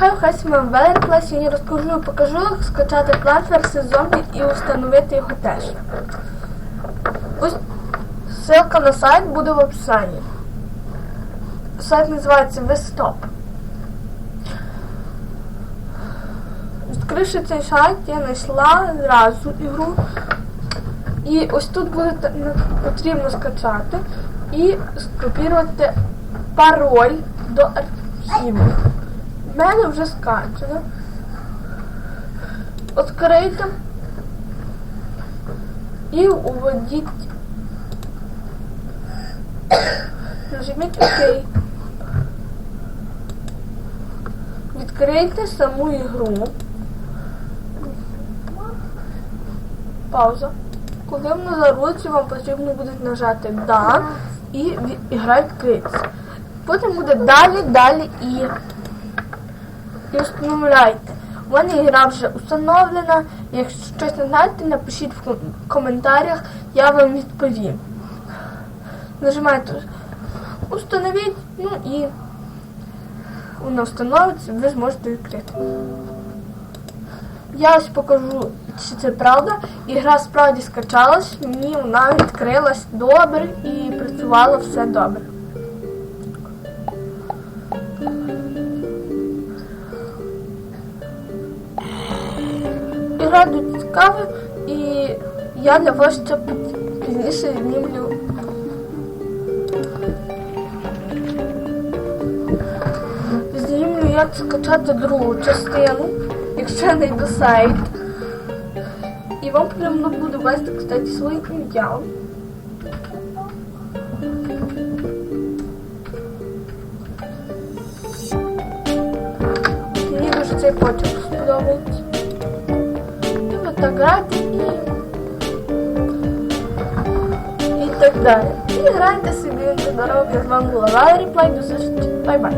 Хай хай вам Велерплей, сьогодні розкажу і покажу, як скачати з зомбі і встановити його теж. Ссылка на сайт буде в описанні. Сайт називається Вестоп. Відкривши цей сайт, я знайшла зразу ігру. І ось тут буде потрібно скачати і скопірувати пароль до архіву. Мене вже скачано. Відкрийте і уводіть. Нажміть ОК. Відкрийте саму ігру. Пауза. Коли воно загрузиться, вам потрібно буде нажати Да і ігра відкриється. Потім буде далі, далі і, і встановляйте. У мене ігра вже установлена. Якщо щось не знаєте, напишіть в коментарях, я вам відповім. Нажимаєте установіть, ну і воно встановиться, ви зможете відкрити. Я ось покажу, чи це правда. Ігра справді скачалась, мені вона відкрилась добре і працювало все добре. Ігра дуже цікава і я для вас це пізніше знімлю. Знімлю, як скачати другу частину, якщо не йду сайт. І вам потрібно буде ввести, кстати, своє ім'я. Мені дуже цей потяг сподобається. Грати і... і так далі. І грайте собі на здоров'я. З вами була Валерій Плай. До зустрічі. Бай-бай.